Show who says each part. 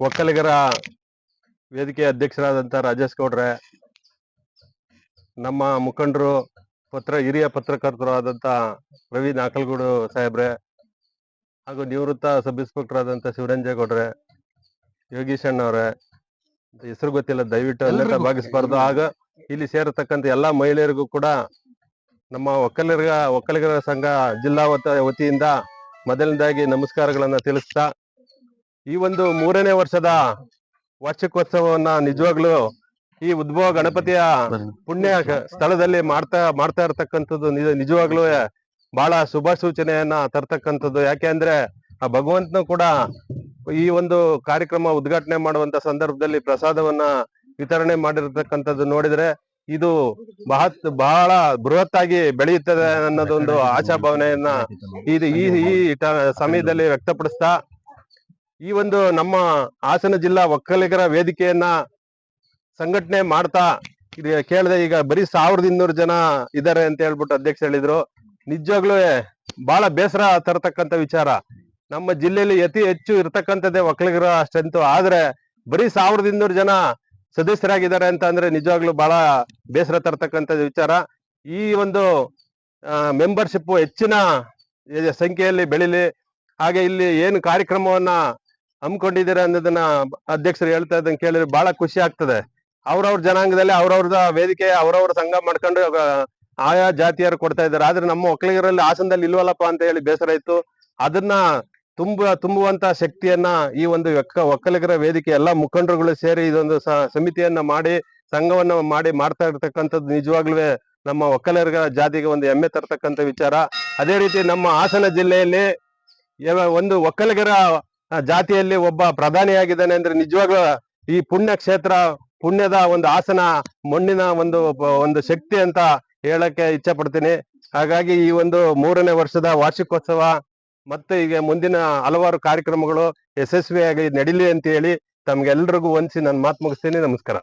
Speaker 1: ಒಕ್ಕಲಿಗರ ವೇದಿಕೆ ಅಧ್ಯಕ್ಷರಾದಂತ ರಾಜೇಶ್ ಗೌಡ್ರೆ ನಮ್ಮ ಮುಖಂಡರು ಪತ್ರ ಹಿರಿಯ ಪತ್ರಕರ್ತರು ಆದಂತ ರವಿ ನಾಕಲ್ಗೂಡು ಸಾಹೇಬ್ರೆ ಹಾಗೂ ನಿವೃತ್ತ ಸಬ್ ಇನ್ಸ್ಪೆಕ್ಟರ್ ಆದಂತ ಶಿವರಂಜೇಗೌಡ್ರೆ ಯೋಗೀಶ್ ಅಣ್ಣವ್ರೆ ಹೆಸರು ಗೊತ್ತಿಲ್ಲ ದಯವಿಟ್ಟು
Speaker 2: ಅಲ್ಲೆಲ್ಲ.
Speaker 1: ಭಾಗಿಸಬಾರ್ದು ಆಗ ಇಲ್ಲಿ ಸೇರತಕ್ಕಂತ ಎಲ್ಲಾ ಮಹಿಳೆಯರಿಗೂ ಕೂಡ ನಮ್ಮ ಒಕ್ಕಲಿಗರ ಒಕ್ಕಲಿಗರ ಸಂಘ ಜಿಲ್ಲಾ ವತ- ವತಿಯಿಂದ ಮೊದಲನೇದಾಗಿ ನಮಸ್ಕಾರಗಳನ್ನ ತಿಳಿಸ್ತಾ ಈ ಒಂದು ಮೂರನೇ ವರ್ಷದ ವಾರ್ಷಿಕೋತ್ಸವವನ್ನ ನಿಜವಾಗ್ಲೂ ಈ ಉದ್ಭವ ಗಣಪತಿಯ ಪುಣ್ಯ ಸ್ಥಳದಲ್ಲಿ ಮಾಡ್ತಾ ಮಾಡ್ತಾ ಇರ್ತಕ್ಕಂಥದ್ದು ನಿಜ, ನಿಜವಾಗ್ಲೂ ಬಹಳ ಶುಭ ಸೂಚನೆಯನ್ನ ತರ್ತಕ್ಕಂಥದ್ದು. ಯಾಕೆ ಅಂದ್ರೆ ಆ ಭಗವಂತನು ಕೂಡ ಈ ಒಂದು ಕಾರ್ಯಕ್ರಮ ಉದ್ಘಾಟನೆ ಮಾಡುವಂತ ಸಂದರ್ಭದಲ್ಲಿ ಪ್ರಸಾದವನ್ನ ವಿತರಣೆ ಮಾಡಿರತಕ್ಕಂಥದ್ದು ನೋಡಿದ್ರೆ ಇದು ಬಹತ್, ಬಹಳ ಬೃಹತ್ ಆಗಿ ಬೆಳೆಯುತ್ತದೆ ಅನ್ನೋದೊಂದು ಆಶಾಭಾವನೆಯನ್ನ ಇದು ಈ ಈ ಸಮಯದಲ್ಲಿ ವ್ಯಕ್ತಪಡಿಸ್ತಾ ಈ ಒಂದು ನಮ್ಮ ಹಾಸನ ಜಿಲ್ಲಾ ಒಕ್ಕಲಿಗರ ವೇದಿಕೆಯನ್ನ ಸಂಘಟನೆ ಮಾಡ್ತಾ ಇದು. ಕೇಳಿದೆ ಈಗ ಬರೀ ಸಾವಿರದ ಇನ್ನೂರು ಜನ ಇದ್ದಾರೆ ಅಂತ ಹೇಳ್ಬಿಟ್ಟು ಅಧ್ಯಕ್ಷ ಹೇಳಿದ್ರು. ನಿಜವಾಗ್ಲೂ ಬಹಳ ಬೇಸರ ತರತಕ್ಕಂತ ವಿಚಾರ. ನಮ್ಮ ಜಿಲ್ಲೆಯಲ್ಲಿ ಅತಿ ಹೆಚ್ಚು ಇರ್ತಕ್ಕಂಥದ್ದೇ ಒಕ್ಕಲಿಗರ ಸ್ಟ್ರೆಂತ್. ಆದ್ರೆ ಬರೀ ಸಾವಿರದ ಇನ್ನೂರು ಜನ ಸದಸ್ಯರಾಗಿದ್ದಾರೆ ಅಂತ ಅಂದ್ರೆ ನಿಜವಾಗ್ಲೂ ಬಹಳ ಬೇಸರ ತರತಕ್ಕಂಥ ವಿಚಾರ. ಈ ಒಂದು ಮೆಂಬರ್ಶಿಪ್ ಹೆಚ್ಚಿನ ಸಂಖ್ಯೆಯಲ್ಲಿ ಬೆಳಿಲಿ. ಹಾಗೆ ಇಲ್ಲಿ ಏನು ಕಾರ್ಯಕ್ರಮವನ್ನ ಹಮ್ಮಿಕೊಂಡಿದ್ದೀರಾ ಅನ್ನೋದನ್ನ ಅಧ್ಯಕ್ಷರು ಹೇಳ್ತಾ ಇದ್ದಂಗೆ ಕೇಳಿದ್ರೆ ಬಹಳ ಖುಷಿ ಆಗ್ತದೆ. ಅವ್ರವ್ರ ಜನಾಂಗದಲ್ಲಿ ಅವ್ರವ್ರದ ವೇದಿಕೆ, ಅವ್ರವ್ರ ಸಂಘ ಮಾಡ್ಕೊಂಡು ಆಯಾ ಜಾತಿಯರು ಕೊಡ್ತಾ ಇದ್ದಾರೆ. ಆದ್ರೆ ನಮ್ಮ ಒಕ್ಕಲಿಗರಲ್ಲಿ ಹಾಸನದಲ್ಲಿ ಇಲ್ವಲ್ಲಪ್ಪ ಅಂತ ಹೇಳಿ ಬೇಸರ ಇತ್ತು. ಅದನ್ನ ತುಂಬ, ತುಂಬುವಂತ ಶಕ್ತಿಯನ್ನ ಈ ಒಂದು ಒಕ್ಕ, ಒಕ್ಕಲಿಗರ ವೇದಿಕೆ, ಎಲ್ಲಾ ಮುಖಂಡರುಗಳು ಸೇರಿ ಇದೊಂದು ಸಮಿತಿಯನ್ನ ಮಾಡಿ, ಸಂಘವನ್ನ ಮಾಡಿ ಮಾಡ್ತಾ ಇರ್ತಕ್ಕಂಥದ್ದು ನಿಜವಾಗ್ಲೂ ನಮ್ಮ ಒಕ್ಕಲಿಗರ ಜಾತಿಗೆ ಒಂದು ಹೆಮ್ಮೆ ತರ್ತಕ್ಕಂಥ ವಿಚಾರ. ಅದೇ ರೀತಿ ನಮ್ಮ ಹಾಸನ ಜಿಲ್ಲೆಯಲ್ಲಿ ಒಂದು ಒಕ್ಕಲಿಗರ ಜಾತಿಯಲ್ಲಿ ಒಬ್ಬ ಪ್ರಧಾನಿಯಾಗಿದ್ದಾನೆ ಅಂದ್ರೆ ನಿಜವಾಗ್ಲೂ ಈ ಪುಣ್ಯ ಕ್ಷೇತ್ರ, ಪುಣ್ಯದ ಒಂದು ಆಸನ, ಮಣ್ಣಿನ ಒಂದು ಒಂದು ಶಕ್ತಿ ಅಂತ ಹೇಳಕ್ಕೆ ಇಚ್ಛೆ ಪಡ್ತೀನಿ ಹಾಗಾಗಿ ಈ ಒಂದು ಮೂರನೇ ವರ್ಷದ ವಾರ್ಷಿಕೋತ್ಸವ ಮತ್ತೆ ಈಗ ಮುಂದಿನ ಹಲವಾರು ಕಾರ್ಯಕ್ರಮಗಳು ಯಶಸ್ವಿಯಾಗಿ ನಡೀಲಿ ಅಂತ ಹೇಳಿ ತಮ್ಗೆಲ್ರಿಗೂ ಒಂದ್ಸಿ ನಾನು ಮಾತು ಮುಗಿಸ್ತೀನಿ. ನಮಸ್ಕಾರ.